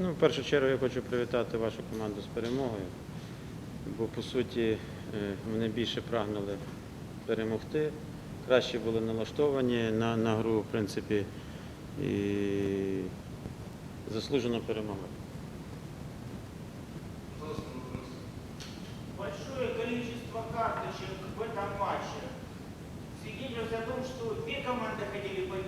Ну, в першу чергу я хочу привітати вашу команду з перемогою, бо по суті е, вони більше прагнули перемогти, краще були налаштовані на, на гру, в принципі, і заслужено перемогли. Большое количество карточек в этом матче свидетельствует о том, что две команды хотели победить.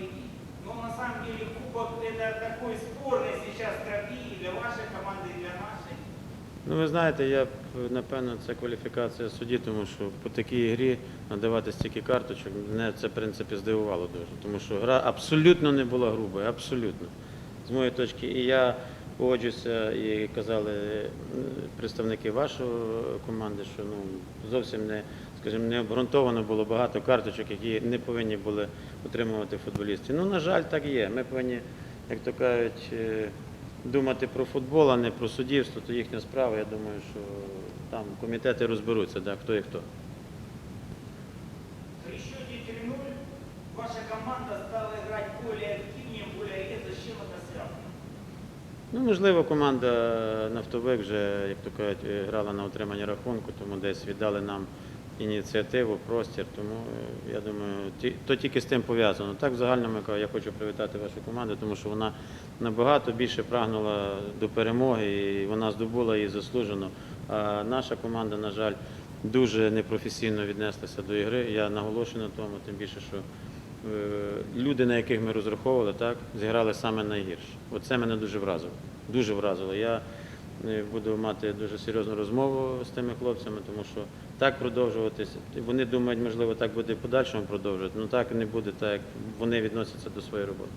Ну, ви знаєте, я б, напевно, це кваліфікація судді, тому що по такій грі надавати стільки карточок, мене це, в принципі, здивувало дуже. Тому що гра абсолютно не була грубою, абсолютно. З моєї точки, і я погоджуюся, і казали е, представники вашої команди, що ну, зовсім не, скажімо, не обґрунтовано було багато карточок, які не повинні були отримувати футболісти. Ну, на жаль, так є. Ми повинні, як то кажуть, е, думати про футбол, а не про суддівство, то їхня справа. Я думаю, що там комітети розберуться, да, хто і хто. При счете 3-0 ваша команда стала играть более активнее, более резко. С чем это связано? Ну, можливо, команда Нафтовик вже, як то кажуть, грала на отримання рахунку, тому десь віддали нам ініціативу, простір. Тому е, я думаю, то тільки з тим пов'язано. Так, в загальному я хочу привітати вашу команду, тому що вона набагато більше прагнула до перемоги і вона здобула її заслужено. А наша команда, на жаль, дуже непрофесійно віднеслася до ігри. Я наголошую на тому, тим більше, що е, люди, на яких ми розраховували, так, зіграли саме найгірше. Оце мене дуже вразило. Дуже вразило. Я буду мати дуже серйозну розмову з тими хлопцями, тому що так продовжуватися. Вони думають, можливо, так буде і подальшому продовжувати. але так не буде, так як вони відносяться до своєї роботи.